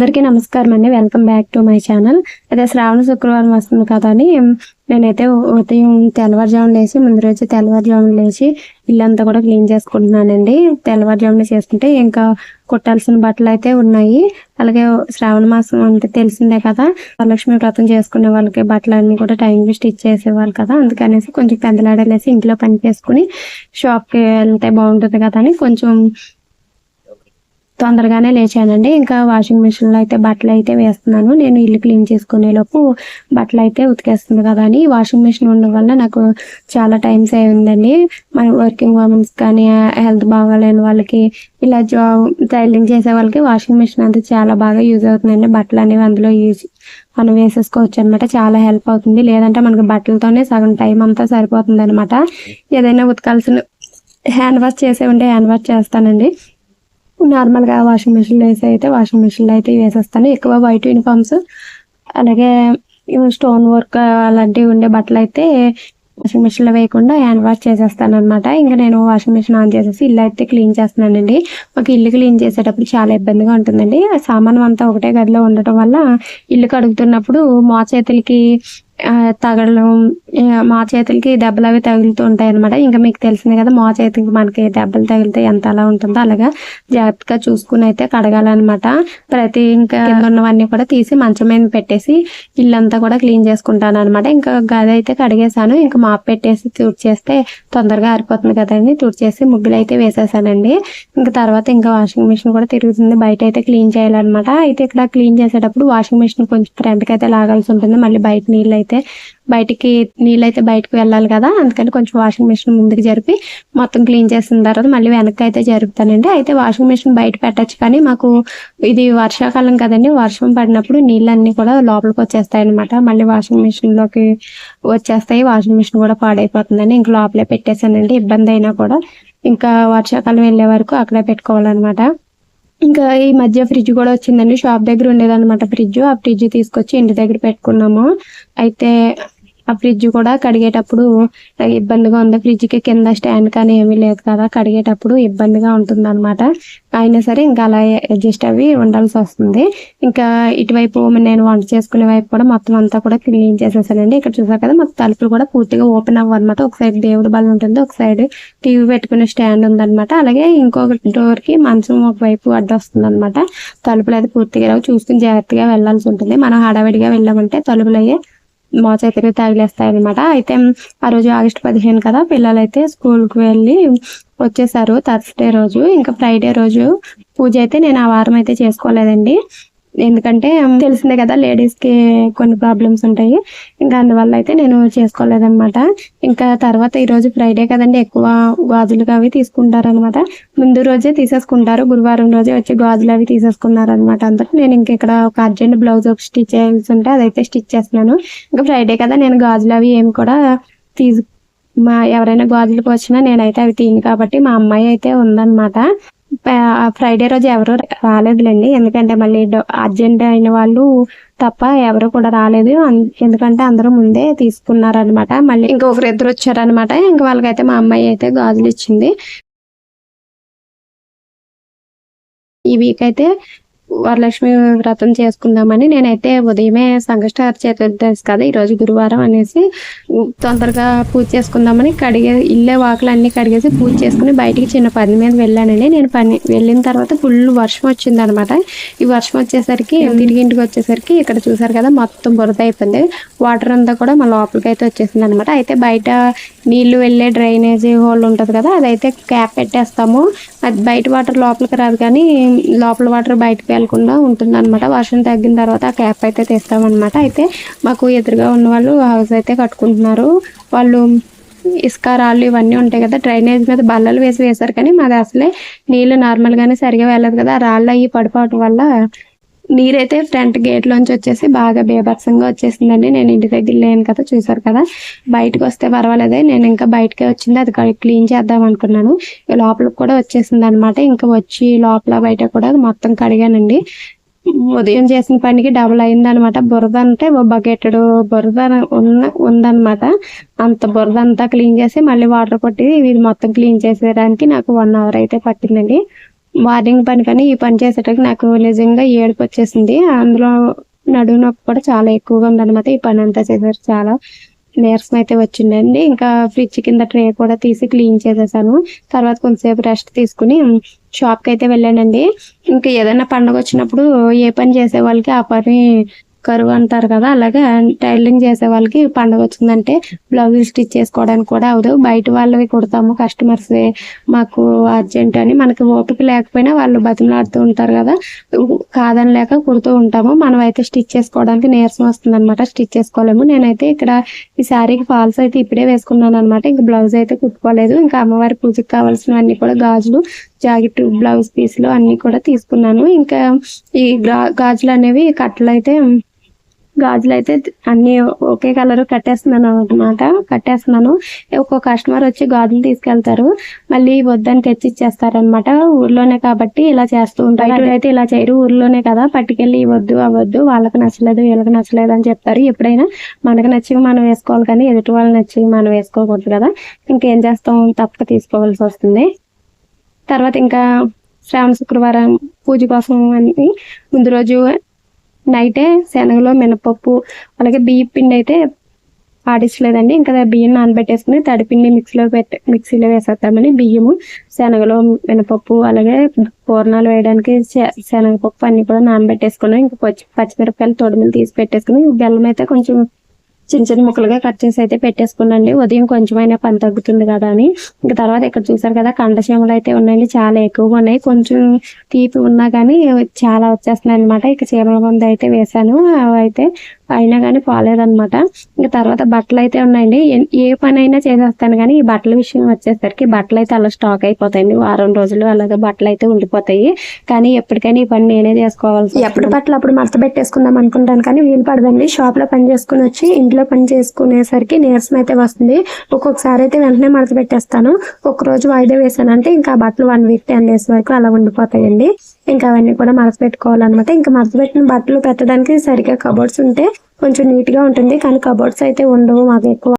అందరికీ నమస్కారం అండి. Welcome back to my channel. అదే శ్రావణ శుక్రవారం వస్తుంది కదా అని నేనైతే ఉదయం తెల్లవారుజామున లేచి ముందు రోజు తెల్లవారుజామున లేచి ఇల్లంతా కూడా క్లీన్ చేసుకుంటున్నానండి. తెల్లవారుజామున చేసుకుంటే ఇంకా కుట్టాల్సిన బట్టలు అయితే ఉన్నాయి. అలాగే శ్రావణ మాసం అంటే తెలిసిందే కదా వరలక్ష్మి వ్రతం చేసుకునే వాళ్ళకి బట్టలు అన్ని కూడా టైంకి స్టిచ్ చేసేవాళ్ళు కదా. అందుకనేసి కొంచెం పెద్దలాడలేసి ఇంట్లో పని చేసుకుని షాప్కి వెళ్తే బాగుంటుంది కదా అని కొంచెం తొందరగానే లేచానండి. ఇంకా వాషింగ్ మిషన్లో అయితే బట్టలు అయితే వేస్తున్నాను. నేను ఇల్లు క్లీన్ చేసుకునే లోపు బట్టలు అయితే ఉతికేస్తుంది కదా అని వాషింగ్ మిషన్ ఉండడం వల్ల నాకు చాలా టైం సేవ్ ఉందండి. మన వర్కింగ్ ఉమెన్స్ కానీ హెల్త్ బాగాలేని వాళ్ళకి ఇలా జాబ్ టైలింగ్ చేసే వాళ్ళకి వాషింగ్ మిషన్ అంతా చాలా బాగా యూజ్ అవుతుందండి. బట్టలు అనేవి అందులో యూజ్ మనం వేసేసుకోవచ్చు అనమాట చాలా హెల్ప్ అవుతుంది. లేదంటే మనకి బట్టలతోనే సగం టైం అంతా సరిపోతుంది అనమాట ఏదైనా ఉతకాల్సిన హ్యాండ్ వాష్ చేసే ఉంటే హ్యాండ్ వాష్ చేస్తానండి. నార్మల్గా వాషింగ్ మిషన్లో వేసి అయితే వాషింగ్ మిషన్లో అయితే వేసేస్తాను. ఎక్కువ వైట్ యూనిఫామ్స్ అలాగే స్టోన్ వర్క్ అలాంటివి ఉండే బట్టలు అయితే వాషింగ్ మిషన్లో వేయకుండా హ్యాండ్ వాష్ చేసేస్తాను అనమాట ఇంకా నేను వాషింగ్ మిషన్ ఆన్ చేసేసి ఇల్లు అయితే క్లీన్ చేస్తున్నానండి. ఒక ఇల్లు క్లీన్ చేసేటప్పుడు చాలా ఇబ్బందిగా ఉంటుందండి. ఆ సామానం అంతా ఒకటే గదిలో ఉండటం వల్ల ఇల్లు కడుగుతున్నప్పుడు మోచేతులకి తగలడం మా చేతులకి దెబ్బలు అవి తగులుతూ ఉంటాయి అనమాట ఇంకా మీకు తెలిసింది కదా మా చేతికి మనకి దెబ్బలు తగిలితే ఎంత అలా ఉంటుందో అలాగా జాగ్రత్తగా చూసుకుని అయితే కడగాలన్నమాట. ప్రతి ఇంకా ఉన్నవన్నీ కూడా తీసి మంచం మీద పెట్టేసి ఇల్లంతా కూడా క్లీన్ చేసుకుంటాను అనమాట ఇంకా గది అయితే కడిగేసాను ఇంకా మాప్ పెట్టేసి తుడిచేస్తే తొందరగా ఆరిపోతుంది కదండి. తుడిచేసి ముగ్గులు అయితే వేసేసానండి. ఇంకా తర్వాత ఇంకా వాషింగ్ మిషన్ కూడా తిరుగుతుంది. బయట అయితే క్లీన్ చేయాలన్నమాట. అయితే ఇక్కడ క్లీన్ చేసేటప్పుడు వాషింగ్ మిషన్ కొంచెం ఫ్రంట్కి అయితే లాగాల్సి ఉంటుంది. మళ్ళీ బయట నీళ్ళు అయితే బయటికి నీళ్ళైతే అయితే బయటకు వెళ్ళాలి కదా అందుకని కొంచెం వాషింగ్ మిషన్ ముందుకు జరిపి మొత్తం క్లీన్ చేసిన తర్వాత మళ్ళీ వెనక్కి అయితే జరుపుతానండి. అయితే వాషింగ్ మిషన్ బయట పెట్టచ్చు కానీ మాకు ఇది వర్షాకాలం కదండి వర్షం పడినప్పుడు నీళ్ళన్నీ కూడా లోపలికి వచ్చేస్తాయి అనమాట మళ్ళీ వాషింగ్ మిషన్లోకి వచ్చేస్తాయి వాషింగ్ మిషన్ కూడా పాడైపోతుందని ఇంక లోపలే పెట్టేశానండి. ఇబ్బంది అయినా కూడా ఇంకా వర్షాకాలం వెళ్ళే వరకు అక్కడే పెట్టుకోవాలన్నమాట. ఇంకా ఈ మధ్య ఫ్రిడ్జ్ కూడా వచ్చిందండి. షాప్ దగ్గర ఉండేదన్నమాట ఫ్రిడ్జ్. ఆ ఫ్రిడ్జ్ తీసుకొచ్చి ఇంటి దగ్గర పెట్టుకున్నాము. అయితే ఆ ఫ్రిడ్జ్ కూడా కడిగేటప్పుడు ఇబ్బందిగా ఉంది. ఫ్రిడ్జ్కి కింద స్టాండ్ కానీ ఏమీ లేదు కదా. కడిగేటప్పుడు ఇబ్బందిగా ఉంటుంది అనమాట అయినా సరే ఇంకా అలా అడ్జస్ట్ అవి ఉండాల్సి వస్తుంది. ఇంకా ఇటువైపు నేను వంట చేసుకునే వైపు కూడా మొత్తం అంతా కూడా క్లీన్ చేసేసానండి. ఇక్కడ చూసారు కదా మొత్తం తలుపులు కూడా పూర్తిగా ఓపెన్ అవ్వనమాట ఒక సైడ్ దేవుడి బల్ల ఉంటుంది ఒక సైడ్ టీవీ పెట్టుకునే స్టాండ్ ఉందనమాట అలాగే ఇంకొక డోర్కి మంచం ఒక వైపు అడ్డొస్తుంది అనమాట తలుపులు అయితే పూర్తిగా చూసుకుని జాగ్రత్తగా వెళ్ళాల్సి ఉంటుంది. మనం హడావిడిగా వెళ్ళామంటే తలుపులు అయ్యే మా చేతికి తగిలేస్తాయి అనమాట అయితే ఆ రోజు ఆగస్టు పదిహేను కదా పిల్లలు అయితే స్కూల్కి వెళ్ళి వచ్చేసారు థర్స్డే రోజు. ఇంకా ఫ్రైడే రోజు పూజ అయితే నేను ఆ వారం అయితే చేసుకోలేదండి. ఎందుకంటే తెలిసిందే కదా లేడీస్కి కొన్ని ప్రాబ్లమ్స్ ఉంటాయి. ఇంకా అందువల్ల అయితే నేను చేసుకోలేదన్నమాట. ఇంకా తర్వాత ఈ రోజు ఫ్రైడే కదండి ఎక్కువ గాజులు అవి తీసుకుంటారనమాట ముందు రోజే తీసేసుకుంటారు గురువారం రోజే వచ్చి గాజులు అవి తీసేసుకున్నారు అనమాట అందుకు నేను ఇంక ఇక్కడ ఒక అర్జెంట్ బ్లౌజ్ ఒక స్టిచ్ చేయాల్సి ఉంటే అదైతే స్టిచ్ చేస్తున్నాను. ఇంకా ఫ్రైడే కదా నేను గాజులు అవి ఏమి కూడా తీసు మా ఎవరైనా గాజులకు వచ్చినా నేనైతే అవి తీను కాబట్టి మా అమ్మాయి అయితే ఉందన్నమాట. ఫ్రైడే రోజు ఎవరు రాలేదులేండి. ఎందుకంటే మళ్ళీ అర్జెంట్ అయిన వాళ్ళు తప్ప ఎవరు కూడా రాలేదు. ఎందుకంటే అందరూ ముందే తీసుకున్నారనమాట మళ్ళీ ఇంకొకరు ఇద్దరు వచ్చారనమాట ఇంక వాళ్ళకైతే మా అమ్మాయి అయితే గాజులు ఇచ్చింది. ఈ వీక్ అయితే వరలక్ష్మి వ్రతం చేసుకుందామని నేనైతే ఉదయమే సంకష్ట చతుర్దశి కదా ఈ రోజు గురువారం అనేసి తొందరగా పూజ చేసుకుందామని కడిగే ఇల్లే వాకులు అన్ని కడిగేసి పూజ చేసుకుని బయటికి చిన్న పని మీద వెళ్ళానండి. నేను పని వెళ్ళిన తర్వాత ఫుల్ వర్షం వచ్చింది అనమాట ఈ వర్షం వచ్చేసరికి తిరిగి ఇంటికి వచ్చేసరికి ఇక్కడ చూసారు కదా మొత్తం బురద అయిపోయింది. వాటర్ అంతా కూడా మా లోపలికి అయితే వచ్చేసింది అనమాట అయితే బయట నీళ్ళు వెళ్ళే డ్రైనేజీ హోల్ ఉంటుంది కదా అదైతే క్యాప్ పెట్టేస్తాము. అది బయట వాటర్ లోపలికి రాదు కానీ లోపల వాటర్ బయటకు వెళ్ళకుండా ఉంటుంది అనమాట వర్షం తగ్గిన తర్వాత ఆ క్యాప్ అయితే తీస్తామన్నమాట. అయితే మాకు ఎదురుగా ఉన్న వాళ్ళు హౌస్ అయితే కట్టుకుంటున్నారు. వాళ్ళు ఇసుక రాళ్ళు ఇవన్నీ ఉంటాయి కదా డ్రైనేజ్ మీద బల్లలు వేసి వేశారు కానీ మాది అసలే నీళ్ళు నార్మల్గానే సరిగా వెళ్ళదు కదా. రాళ్ళు అవి పడిపోవటం వల్ల నీరైతే ఫ్రంట్ గేట్లోంచి వచ్చేసి బాగా బేభత్సంగా వచ్చేసిందండి. నేను ఇంటి దగ్గర లేను కదా చూసారు కదా. బయటకు వస్తే పర్వాలేదే. నేను ఇంకా బయటకే వచ్చింది. అది క్లీన్ చేద్దాం అనుకున్నాను. లోపలికి కూడా వచ్చేసింది అనమాట ఇంకా వచ్చి లోపల బయట కూడా మొత్తం కడిగానండి. ఉదయం చేసిన పనికి డబుల్ అయిందనమాట. బురద అంటే ఓ బకెట్టడు బురద ఉన్న ఉందనమాట. అంత బురద అంతా క్లీన్ చేసి మళ్ళీ వాటర్ కొట్టి ఇది మొత్తం క్లీన్ చేసేదానికి నాకు వన్ అవర్ అయితే పట్టిందండి. మార్నింగ్ పని కానీ ఈ పని చేసేటప్పుడు నాకు నిజంగా ఏడుపు వచ్చేసింది. అందులో నడుము నొప్పి కూడా చాలా ఎక్కువగా ఉందన్నమాట. ఈ పని అంతా చేసేసరికి చాలా నీరసం అయితే వచ్చిందండి. ఇంకా ఫ్రిడ్జ్ కింద ట్రే కూడా తీసి క్లీన్ చేసేసాను. తర్వాత కొంతసేపు రెస్ట్ తీసుకుని షాప్కి అయితే వెళ్ళానండి. ఇంకా ఏదైనా పండుగ వచ్చినప్పుడు ఏ పని చేసే వాళ్ళకి ఆ పని కరువు అంటారు కదా అలాగే టైలరింగ్ చేసే వాళ్ళకి పండుగ వచ్చిందంటే బ్లౌజులు స్టిచ్ చేసుకోవడానికి కూడా అవదు. బయట వాళ్ళవి కుడతాము కస్టమర్స్ మాకు అర్జెంట్ అని. మనకి ఓపిక లేకపోయినా వాళ్ళు బతిమలాడుతూ ఉంటారు కదా కాదని లేక కుడుతూ ఉంటాము. మనం అయితే స్టిచ్ చేసుకోవడానికి నీరసం వస్తుంది అనమాట స్టిచ్ చేసుకోలేము. నేనైతే ఇక్కడ ఈ శారీకి ఫాల్స్ అయితే ఇప్పుడే వేసుకున్నాను అనమాట ఇంకా బ్లౌజ్ అయితే కుట్టుకోలేదు. ఇంకా అమ్మవారి పూజకి కావాల్సినవన్నీ కూడా గాజులు జాకెట్ బ్లౌజ్ పీసులు అన్ని కూడా తీసుకున్నాను. ఇంకా ఈ గాజులు అనేవి కట్టలు అయితే గాజులు అయితే అన్ని ఒకే కలర్ కట్టేస్తున్నాను అనమాట కట్టేస్తున్నాను. ఒక్కో కస్టమర్ వచ్చి గాజులు తీసుకెళ్తారు. మళ్ళీ వద్దని తెచ్చి ఇచ్చేస్తారనమాట ఊర్లోనే కాబట్టి ఇలా చేస్తూ ఉంటారు. అయితే ఇలా చేయరు. ఊర్లోనే కదా. పట్టుకెళ్ళి "ఇవి వద్దు అవద్దు వాళ్ళకి నచ్చలేదు వీళ్ళకి నచ్చలేదు అని చెప్తారు. ఎప్పుడైనా మనకు నచ్చి మనం వేసుకోవాలి కానీ ఎదుటి వాళ్ళు నచ్చి మనం వేసుకోకూడదు కదా. ఇంకేం చేస్తాం? తప్పక తీసుకోవాల్సి వస్తుంది. తర్వాత ఇంకా శ్రావణ శుక్రవారం పూజ కోసం అని ముందు రోజు నైటే శనగలో మినపప్పు అలాగే బియ్య పిండి అయితే ఆడించలేదండి. ఇంకా బియ్యం నానబెట్టేసుకుని తడిపిండి మిక్సీలో పెట్టి మిక్సీలో వేసేద్దామని బియ్యము శనగలో మినపప్పు అలాగే పూర్ణాలు వేయడానికి శనగపప్పు అన్ని కూడా నానబెట్టేసుకున్నాం. ఇంకా పచ్చి పచ్చిమిరపకాయలు తొడిమిలు తీసి పెట్టేసుకుని బెల్లం అయితే కొంచెం చిన్న చిన్న ముక్కలుగా కట్ చేసి అయితే పెట్టేసుకున్నాండి ఉదయం కొంచెమైనా పని తగ్గుతుంది కదా అని. ఇంకా తర్వాత ఇక్కడ చూసారు కదా కండచీమలు అయితే ఉన్నాయండి. చాలా ఎక్కువగా ఉన్నాయి. కొంచెం తీపి ఉన్నా కానీ చాలా వచ్చేస్తున్నాయి అనమాట ఇక చీమల మందు అయితే వేసాను అవి అయితే అయినా కానీ పోలేదన్నమాట. ఇంకా తర్వాత బట్టలు అయితే ఉన్నాయండి ఏ- పని అయినా చేసేస్తాను కానీ ఈ బట్టల విషయం వచ్చేసరికి బట్టలు అయితే అలా స్టాక్ అయిపోతాయండి వారం రోజులు అలాగే బట్టలు అయితే ఉండిపోతాయి. కానీ ఎప్పటికైనా ఈ పని నేనే చేసుకోవాల్సి ఎప్పుడు బట్టలు అప్పుడు మడత పెట్టేసుకుందాం అనుకుంటాను కానీ వీలు పడదండి. షాప్లో పని చేసుకుని వచ్చి ఇంట్లో పని చేసుకునేసరికి నీరసం అయితే వస్తుంది. ఒక్కొక్కసారి అయితే వెంటనే మడత పెట్టేస్తాను. ఒక రోజు వాయిదా వేసానంటే ఇంకా బట్టలు వన్ వీక్ టెన్ డేస్ వరకు అలా ఉండిపోతాయండి. ఇంకా అవన్నీ కూడా మడత పెట్టుకోవాలన్నమాట. ఇంకా మడత పెట్టిన బట్టలు పెట్టడానికి సరిగ్గా కబోర్డ్స్ ఉంటే కొంచెం నీట్గా ఉంటుంది. కానీ కబోర్డ్స్ అయితే ఉండవు. మాకు ఎక్కువ